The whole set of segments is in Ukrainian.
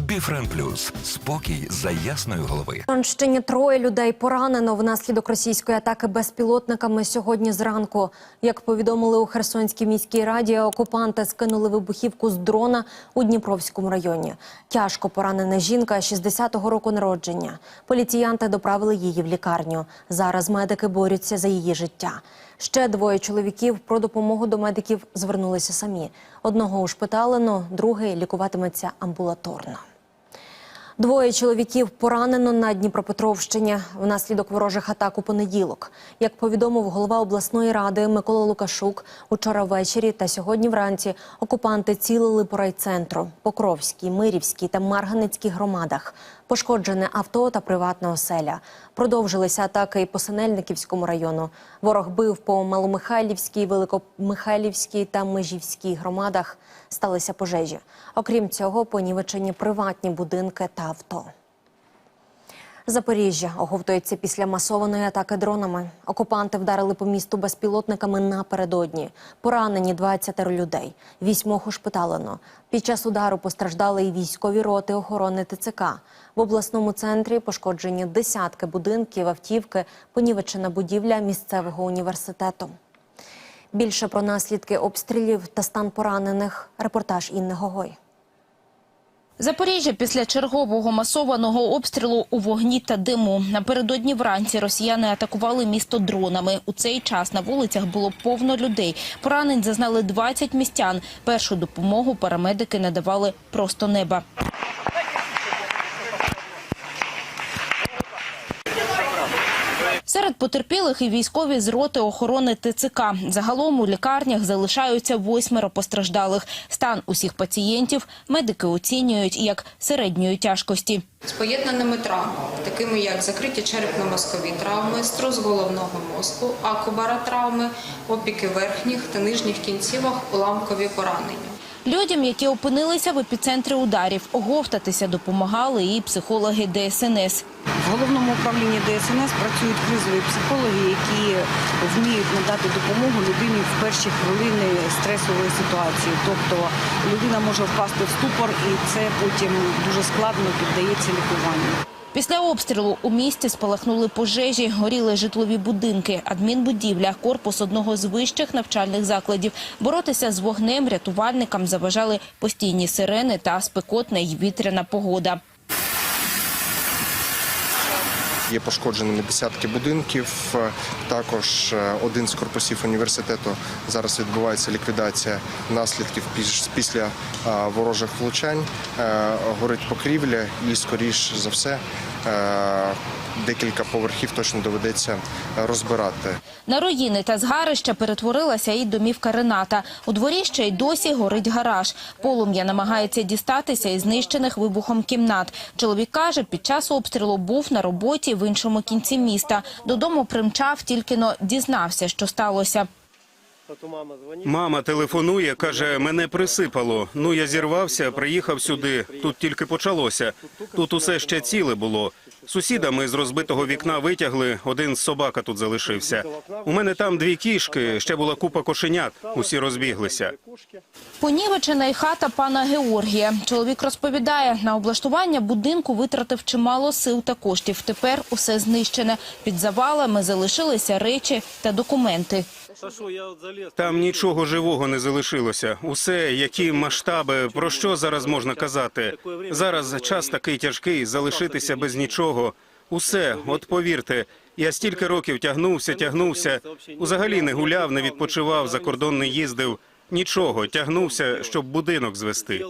Біфрен Плюс спокій за ясної голови. Донщині троє людей поранено внаслідок російської атаки безпілотниками сьогодні зранку. Як повідомили у Херсонській міській раді, окупанти скинули вибухівку з дрона у Дніпровському районі. Тяжко поранена жінка 60-го року народження. Поліціянти доправили її в лікарню. Зараз медики борються за її життя. Ще двоє чоловіків про допомогу до медиків звернулися самі. Одного ушпиталено, другий лікуватиметься амбулаторно. Двоє чоловіків поранено на Дніпропетровщині внаслідок ворожих атак у понеділок. Як повідомив голова обласної ради Микола Лукашук, учора ввечері та сьогодні вранці окупанти цілили по райцентру, Покровській, Мирівській та Марганецькій громадах. Пошкоджене авто та приватна оселя. Продовжилися атаки і по Синельниківському району. Ворог бив по Маломихайлівській, Великомихайлівській та Межівській громадах. Сталися пожежі. Окрім цього, понівечені приватні будинки та авто. Запоріжжя оговтується після масованої атаки дронами. Окупанти вдарили по місту безпілотниками напередодні. Поранені 20 людей. Вісьмох ушпиталено. Під час удару постраждали і військові роти охорони ТЦК. В обласному центрі пошкоджені десятки будинків, автівки, понівечена будівля місцевого університету. Більше про наслідки обстрілів та стан поранених. Репортаж Інни Гогой. Запоріжжя після чергового масованого обстрілу у вогні та диму. Напередодні вранці росіяни атакували місто дронами. У цей час на вулицях було повно людей. Поранень зазнали 20 містян. Першу допомогу парамедики надавали просто неба. Серед потерпілих і військові з роти охорони ТЦК. Загалом у лікарнях залишаються восьмеро постраждалих. Стан усіх пацієнтів медики оцінюють як середньої тяжкості. з поєднаними травмами, такими як закриті черепно-мозкові травми, струс головного мозку, акубаротравми, опіки верхніх та нижніх кінцівок, уламкові поранення. Людям, які опинилися в епіцентрі ударів, оговтатися допомагали і психологи ДСНС. В головному управлінні ДСНС працюють кризові психологи, які вміють надати допомогу людині в перші хвилини стресової ситуації. Тобто людина може впасти в ступор, і це потім дуже складно піддається лікуванню. Після обстрілу у місті спалахнули пожежі, горіли житлові будинки, адмінбудівля, корпус одного з вищих навчальних закладів. Боротися з вогнем рятувальникам заважали постійні сирени та спекотна й вітряна погода. Є пошкодженими десятки будинків. Також е, один з корпусів університету зараз відбувається ліквідація наслідків після е, ворожих влучань. Е, Горить покрівля і, скоріш за все, декілька поверхів точно доведеться розбирати. На руїни та згарища перетворилася і домівка Рената. У дворі ще й досі горить гараж. Полум'я намагається дістатися із знищених вибухом кімнат. Чоловік каже, під час обстрілу був на роботі в іншому кінці міста. Додому примчав, тільки но дізнався, що сталося. Мама телефонує, каже, мене присипало. Ну я зірвався, приїхав сюди. Тут тільки почалося. Тут усе ще ціле було. Сусіда ми з розбитого вікна витягли. Один з собака тут залишився. У мене там дві кішки, ще була купа кошенят. Усі розбіглися. Понівечена й хата пана Георгія. Чоловік розповідає, на облаштування будинку витратив чимало сил та коштів. Тепер усе знищене. Під завалами залишилися речі та документи. Там нічого живого не залишилося. Усе, які масштаби, про що зараз можна казати? Зараз час такий тяжкий, залишитися без нічого. Усе, от повірте, я стільки років тягнувся, тягнувся. Взагалі не гуляв, не відпочивав, за кордон не їздив. Нічого, тягнувся, щоб будинок звести.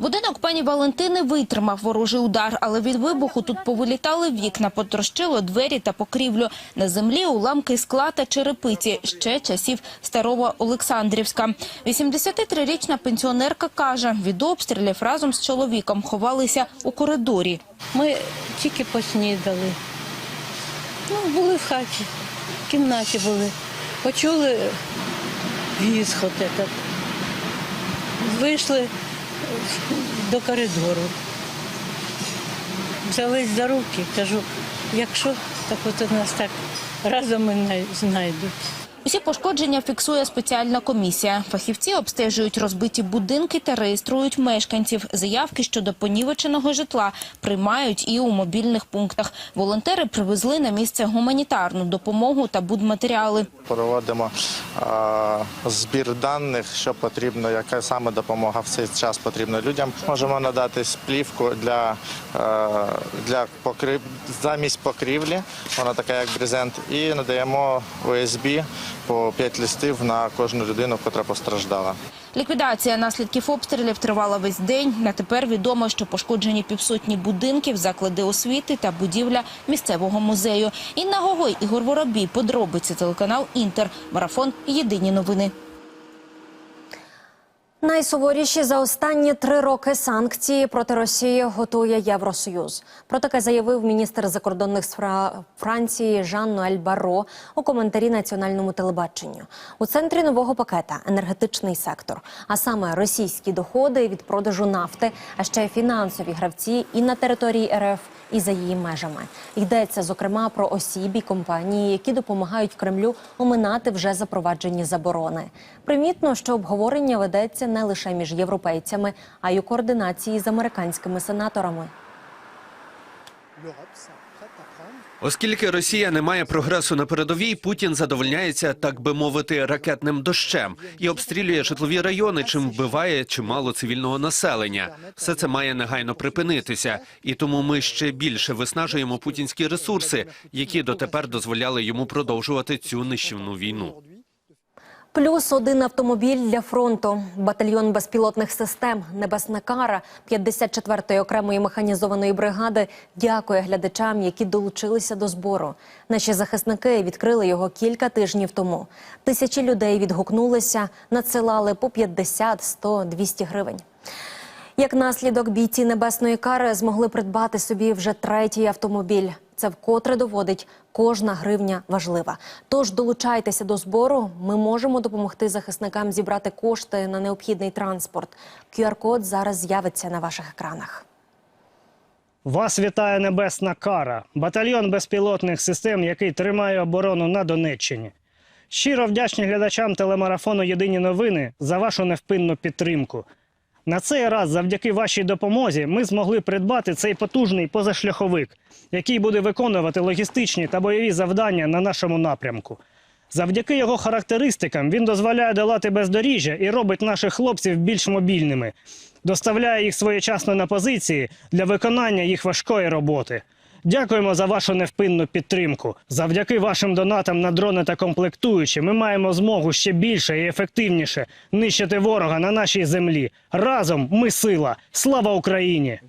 Будинок пані Валентини витримав ворожий удар, але від вибуху тут повилітали вікна, потрощило двері та покрівлю. На землі уламки скла та черепиці ще часів старого Олександрівська. 83-річна пенсіонерка каже, від обстрілів разом з чоловіком ховалися у коридорі. Ми тільки поснідали. Ну, були в хаті, в кімнаті були. Почули вісхот этот. Вийшли до коридору. Взялись за руки, кажу, якщо так от нас так разом і знайдуть. Усі пошкодження фіксує спеціальна комісія. Фахівці обстежують розбиті будинки та реєструють мешканців. Заявки щодо понівеченого житла приймають і у мобільних пунктах. Волонтери привезли на місце гуманітарну допомогу та будматеріали. Проводимо збір даних, що потрібно, яка саме допомога в цей час потрібна людям. Можемо надати плівку для, для покрив... замість покрівлі, вона така як брезент, і надаємо ОСБ по 5 листів на кожну людину, яка постраждала. Ліквідація наслідків обстрілів тривала весь день. На тепер відомо, що пошкоджені півсотні будинків, заклади освіти та будівля місцевого музею. Інна Гогой, Ігор Воробій, подробиці телеканал Інтер. Марафон. Єдині новини. Найсуворіші за останні три роки санкції проти Росії готує Євросоюз. Про таке заявив міністр закордонних справ Франції Жан Ноель Барро у коментарі національному телебаченню. У центрі нового пакета енергетичний сектор, а саме російські доходи від продажу нафти, а ще фінансові гравці і на території РФ, і за її межами. Йдеться зокрема про осіб і компанії, які допомагають Кремлю оминати вже запроваджені заборони. Примітно, що обговорення ведеться не лише між європейцями, а й у координації з американськими сенаторами. Оскільки Росія не має прогресу на передовій, Путін задовольняється, так би мовити, ракетним дощем і обстрілює житлові райони, чим вбиває чимало цивільного населення. Все це має негайно припинитися, і тому ми ще більше виснажуємо путінські ресурси, які дотепер дозволяли йому продовжувати цю нищівну війну. Плюс один автомобіль для фронту, батальйон безпілотних систем, небесна кара 54-ї окремої механізованої бригади. Дякує глядачам, які долучилися до збору. Наші захисники відкрили його кілька тижнів тому. Тисячі людей відгукнулися, надсилали по 50, 100, 200 гривень. Як наслідок, бійці небесної кари змогли придбати собі вже третій автомобіль. Це вкотре доводить, кожна гривня важлива. Тож долучайтеся до збору. Ми можемо допомогти захисникам зібрати кошти на необхідний транспорт. QR-код зараз з'явиться на ваших екранах. Вас вітає небесна кара, батальйон безпілотних систем, який тримає оборону на Донеччині. Щиро вдячні глядачам телемарафону Єдині новини за вашу невпинну підтримку. На цей раз, завдяки вашій допомозі, ми змогли придбати цей потужний позашляховик, який буде виконувати логістичні та бойові завдання на нашому напрямку. Завдяки його характеристикам він дозволяє долати бездоріжжя і робить наших хлопців більш мобільними, доставляє їх своєчасно на позиції для виконання їх важкої роботи. Дякуємо за вашу невпинну підтримку. Завдяки вашим донатам на дрони та комплектуючі ми маємо змогу ще більше і ефективніше нищити ворога на нашій землі. Разом ми сила. Слава Україні!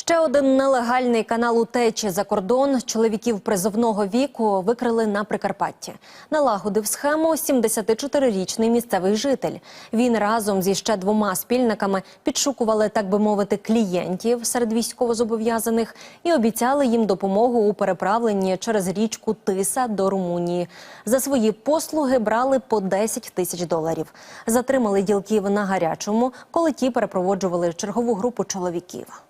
Ще один нелегальний канал утечі за кордон чоловіків призовного віку викрили на Прикарпатті. Налагодив схему 74-річний місцевий житель. Він разом зі ще двома спільниками підшукували, так би мовити, клієнтів серед військовозобов'язаних і обіцяли їм допомогу у переправленні через річку Тиса до Румунії. За свої послуги брали по 10 тисяч доларів. Затримали ділків на гарячому, коли ті перепроводжували чергову групу чоловіків.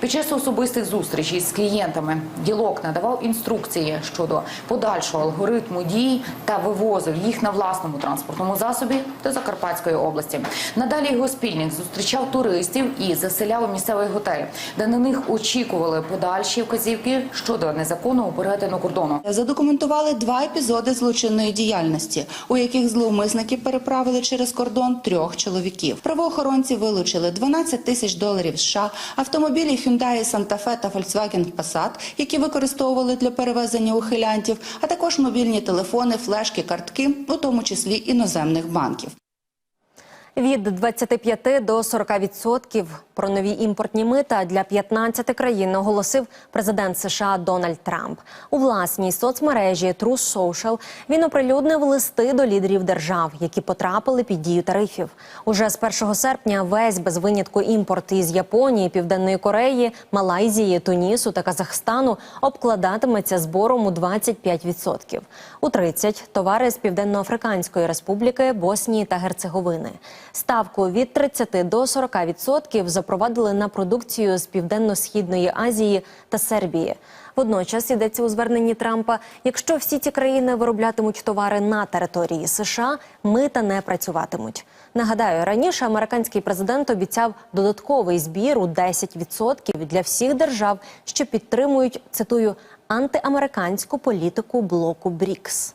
Під час особистих зустрічей з клієнтами ділок надавав інструкції щодо подальшого алгоритму дій та вивозив їх на власному транспортному засобі до Закарпатської області. Надалі його спільник зустрічав туристів і заселяв у місцевий готель, де на них очікували подальші вказівки щодо незаконного перетину кордону. Задокументували два епізоди злочинної діяльності, у яких зловмисники переправили через кордон трьох чоловіків. Правоохоронці вилучили 12 тисяч доларів США, автомобілі Hyundai Santa Fe та Volkswagen Passat, які використовували для перевезення ухилянтів, а також мобільні телефони, флешки, картки, у тому числі іноземних банків. Від 25 до 40 відсотків про нові імпортні мита для 15 країн оголосив президент США Дональд Трамп. У власній соцмережі True Social він оприлюднив листи до лідерів держав, які потрапили під дію тарифів. Уже з 1 серпня весь без винятку імпорт із Японії, Південної Кореї, Малайзії, Тунісу та Казахстану обкладатиметься збором у 25%. У 30 – товари з Південно-Африканської Республіки, Боснії та Герцеговини. Ставку від 30 до 40% відсотків запровадили на продукцію з південно-східної Азії та Сербії. Водночас йдеться у зверненні Трампа: якщо всі ці країни вироблятимуть товари на території США, мита не працюватимуть. Нагадаю, раніше американський президент обіцяв додатковий збір у 10% для всіх держав, що підтримують цитую антиамериканську політику блоку БРІКС.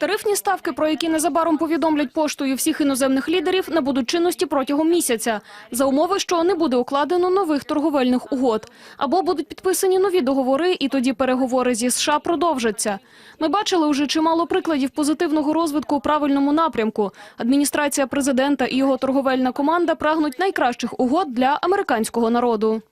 Тарифні ставки, про які незабаром повідомлять поштою всіх іноземних лідерів, набудуть чинності протягом місяця за умови, що не буде укладено нових торговельних угод або будуть підписані нові договори, і тоді переговори зі США продовжаться. Ми бачили вже чимало прикладів позитивного розвитку у правильному напрямку. Адміністрація президента і його торговельна команда прагнуть найкращих угод для американського народу.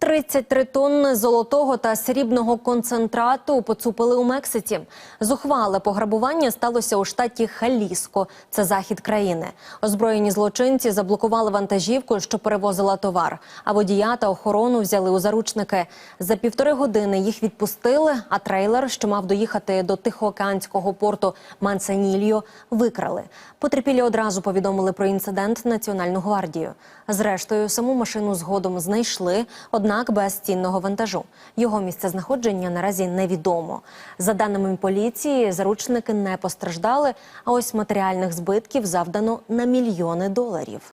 33 тонни золотого та срібного концентрату поцупили у Мексиці. Зухвале пограбування сталося у штаті Халіско. Це захід країни. Озброєні злочинці заблокували вантажівку, що перевозила товар. А водія та охорону взяли у заручники. За півтори години їх відпустили. А трейлер, що мав доїхати до тихоокеанського порту Мансанільо, викрали. Потерпілі одразу повідомили про інцидент Національну гвардію. Зрештою, саму машину згодом знайшли, однак без цінного вантажу. Його місцезнаходження наразі невідомо. За даними поліції, заручники не постраждали, а ось матеріальних збитків завдано на мільйони доларів.